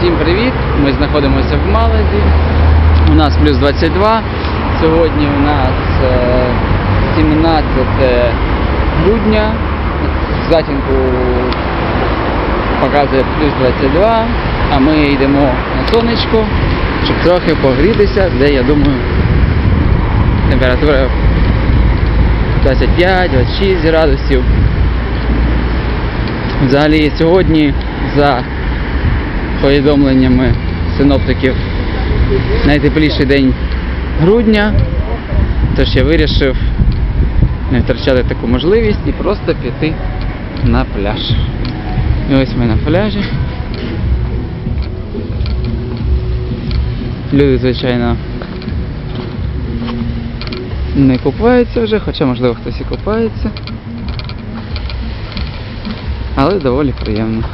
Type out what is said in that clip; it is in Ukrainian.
Всім привіт! Ми знаходимося в Малезі. У нас плюс 22. Сьогодні у нас е, 17 грудня. Затінку показує плюс 22, а ми йдемо на сонечко, щоб трохи погрітися, де я думаю температура 25-26 градусів. Взагалі сьогодні за повідомленнями синоптиків найтепліший день грудня. Тож я вирішив не втрачати таку можливість і просто піти на пляж. І ось ми на пляжі. Люди, звичайно, не купаються вже, хоча можливо хтось і купається. Але доволі приємно.